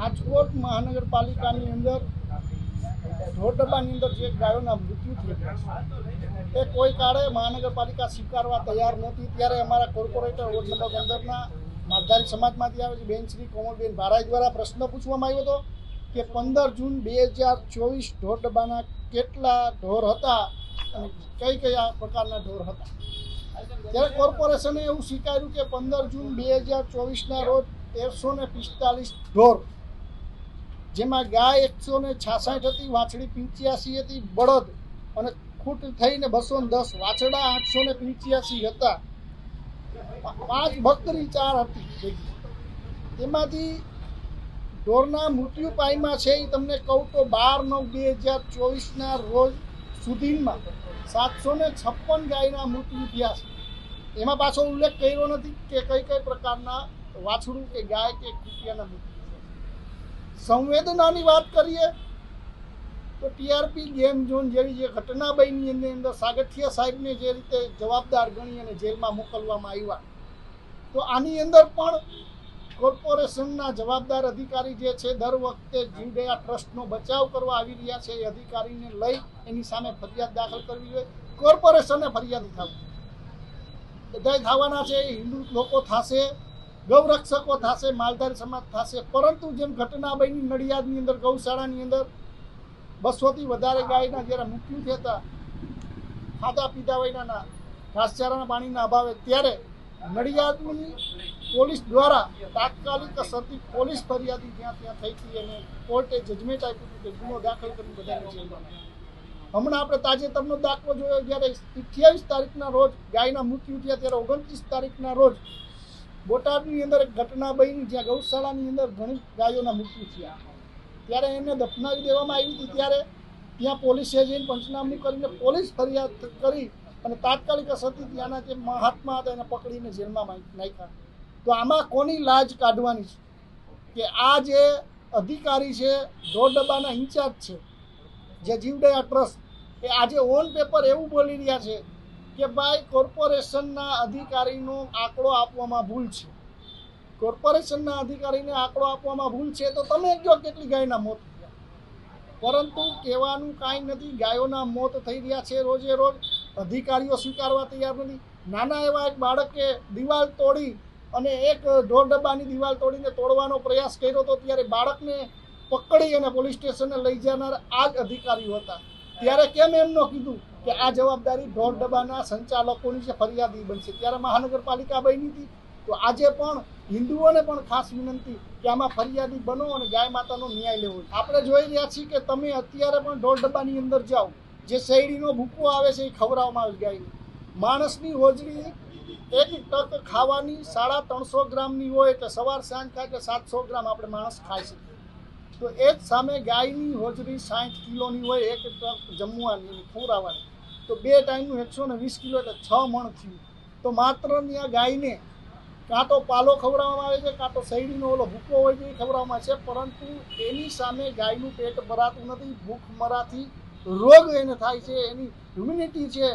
રાજકોટ મહાનગરપાલિકાની અંદર ઢોરડબ્બાની અંદર જે ગાયોના મૃત્યુ ગયા એ કોઈ કાળે મહાનગરપાલિકા સ્વીકારવા તૈયાર નહોતી. ત્યારે અમારા કોર્પોરેટર વોર્ડ પંદરના માલધારી સમાજમાંથી આવે છે. બેન શ્રી કોમલબેન ભારાઈ દ્વારા પ્રશ્ન પૂછવામાં આવ્યો હતો કે પંદર જૂન બે હજાર ચોવીસ ઢોરડબ્બાના કેટલા ઢોર હતા અને કઈ કયા પ્રકારના ઢોર હતા? ત્યારે કોર્પોરેશને એવું સ્વીકાર્યું કે પંદર જૂન બે હજાર ચોવીસના રોજ તેરસો ને પિસ્તાલીસ ઢોર જેમાં ગાય એકસો ને છાસઠ હતી, વાછડી પંચ્યાસી હતી, બળદ અને ખૂટ થઈને બસો ને દસ, વાછડા આઠસો ને પંચ્યાસી હતા. પાંચ બકરી ચાર હતી તેમાંથી ઢોરના મૃત્યુ પાયમાં છે એ તમને કહું તો બાર નવ બે હજાર ચોવીસના રોજ સુધીમાં સાતસો ને છપ્પન ગાયના મૃત્યુ થયા છે. એમાં પાછો ઉલ્લેખ કર્યો નથી કે કઈ કઈ પ્રકારના વાછડું કે ગાય કે કુટિયાના મૃત્યુ સંવેદનાની વાત કરીએ, તો ટીઆરપી ગેમ ઝોન જેવી જે ઘટના બની એની અંદર સાગઠિયા સાહેબને જે રીતે જવાબદાર ગણી અને જેલમાં મોકલવામાં આવ્યા, તો આની અંદર પણ કોર્પોરેશનના જવાબદાર અધિકારી જે છે, દર વખતે જીવદયા ટ્રસ્ટનો બચાવ કરવા આવી રહ્યા છે. એ અધિકારીને લઈ એની સામે ફરિયાદ દાખલ કરવી જોઈએ. કોર્પોરેશને ફરિયાદ થવી બધાય થવાના છે, હિન્દુ લોકો થશે ગૌરક્ષકો થશે, માલધારી સમાજ થશે. પરંતુ જેમ ઘટના બની નડિયાદની અંદર, ગૌશાળાની અંદર, બસોથી વધારે ગાયના જ્યારે મૃત્યુ થતા ખાધા પીધા વગરના ઘાસચારાના પાણીના અભાવે, ત્યારે નડિયાદની પોલીસ દ્વારા તાત્કાલિક અસરથી પોલીસ ફરિયાદી જ્યાં ત્યાં થઈ હતી અને કોર્ટે જજમેન્ટ આપ્યું હતું કે ગુનો દાખલ કરી બધાને જેલમાં હમણાં આપણે તાજેતરનો દાખલો જોયો, જ્યારે અઠ્યાવીસ તારીખના રોજ ગાયના મૃત્યુ થયા, ત્યારે ઓગણત્રીસ તારીખના રોજ બોટાદની અંદર એક ઘટના બની જ્યાં ગૌશાળાની અંદર ઘણી ગાયોના મૃત્યુ થયા. ત્યારે એને દફનાવી દેવામાં આવી હતી. ત્યારે ત્યાં પોલીસે જઈને પંચનામું કરીને પોલીસ ફરિયાદ કરી અને તાત્કાલિક અસરથી ત્યાંના જે મહાત્મા હતા એને પકડીને જેલમાં નાખ્યા. તો આમાં કોની લાજ કાઢવાની છે? કે આ જે અધિકારી છે, ઢોર ડબ્બાના ઇન્ચાર્જ છે, જે જીવદયા ટ્રસ્ટ, એ આજે ઓન પેપર એવું બોલી રહ્યા છે કે ભાઈ કોર્પોરેશનના અધિકારીનો આંકડો આપવામાં ભૂલ છે. કોર્પોરેશનના અધિકારીને આંકડો આપવામાં ભૂલ છે તો તમે કહો કેટલી ગાયના મોત થયા? પરંતુ કહેવાનું કાંઈ નથી, ગાયોના મોત થઈ રહ્યા છે રોજે રોજ. અધિકારીઓ સ્વીકારવા તૈયાર નથી. નાના એવા એક બાળકે દિવાલ તોડી અને એક ઢોર ડબ્બાની દિવાલ તોડીને તોડવાનો પ્રયાસ કર્યો હતો ત્યારે બાળકને પકડી અને પોલીસ સ્ટેશને લઈ જનાર આ જ અધિકારીઓ હતા. ત્યારે કેમ એમ ન કીધું? કે આ જવાબદારી ઢોર ડબ્બાના સંચાલકોની છે ફરિયાદી બનશે. ત્યારે મહાનગરપાલિકા બની હતી. તો આજે પણ હિન્દુઓને પણ ખાસ વિનંતી કે આમાં ફરિયાદી બનો અને ગાય માતાનો ન્યાય લેવો આપણે જોઈ રહ્યા છીએ કે તમે અત્યારે પણ ઢોર ડબ્બાની અંદર જાઓ. જે શેરડીનો ભૂકો આવે છે એ ખવડાવવામાં આવે ગાય માણસની હોજરી એક ટક ખાવાની સાડા ત્રણસો ગ્રામની હોય એટલે સવાર સાંજ થાય એટલે સાતસો ગ્રામ આપણે માણસ ખાઈ શકીએ તો એ જ સામે ગાયની હોજરી સાઠ કિલોની હોય, એક જમવાની ખોરાવાની. તો બે ટાઈમનું એકસો ને વીસ કિલો એટલે છ મણ થયું. તો માત્ર ત્યાં ગાયને કાં તો પાલો ખવડાવવામાં આવે છે, કાં તો શેરડીનો ઓલો ભૂકો હોય છે એ ખવડાવવામાં છે, પરંતુ એની સામે ગાયનું પેટ ભરાતું નથી, ભૂખ મરાથી રોગ એને થાય છે, એની હ્યુમિનિટી છે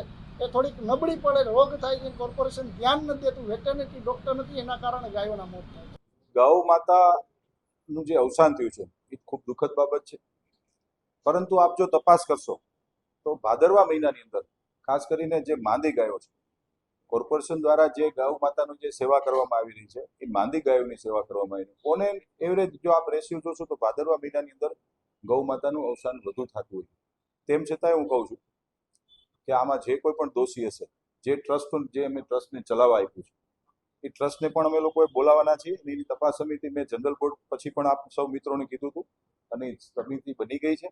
એ થોડીક નબળી પડે, રોગ થાય છે કોર્પોરેશન ધ્યાન નથી દેતું વેટરનરી ડૉક્ટર નથી, એના કારણે ગાયોના મોત થાય છે. ગૌ માતાનું જે અવસાન થયું છે એ ખૂબ દુઃખદ બાબત છે. પરંતુ આપ જો તપાસ કરશો, તો ભાદરવા મહિનાની અંદર, ખાસ કરીને જે માંદી ગાયો છે, કોર્પોરેશન દ્વારા જે ગૌ માતાનું જે સેવા કરવામાં આવી રહી છે, એ માંદી ગાયોની સેવા કરવામાં આવી રહી ઓન એવરેજ જો આપ રેશિયો જોશો, તો ભાદરવા મહિનાની અંદર ગૌ માતાનું અવસાન વધુ થતું હોય. તેમ છતાંય હું કહું છું કે આમાં જે કોઈ પણ દોષી હશે, જે ટ્રસ્ટ, જે અમે ટ્રસ્ટને ચલાવવા આપ્યું છે એ ટ્રસ્ટને પણ અમે લોકોએ બોલાવવાના છીએ અને એની તપાસ સમિતિ મેં જનરલ બોર્ડ પછી પણ આપ સૌ મિત્રોને કીધું હતું અને સમિતિ બની ગઈ છે.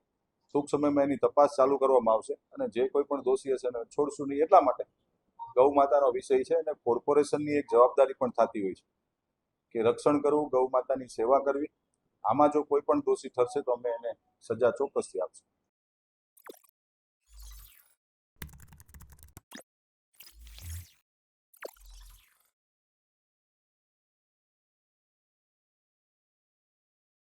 ટૂંક સમયમાં એની તપાસ ચાલુ કરવામાં આવશે અને જે કોઈ પણ દોષી હશે એને છોડશું નહીં એટલા માટે ગૌ માતાનો વિષય છે અને કોર્પોરેશનની એક જવાબદારી પણ થતી હોય છે કે રક્ષણ કરવું, ગૌ માતાની સેવા કરવી. આમાં જો કોઈ પણ દોષી ઠરશે તો અમે એને સજા ચોક્કસથી આપશું.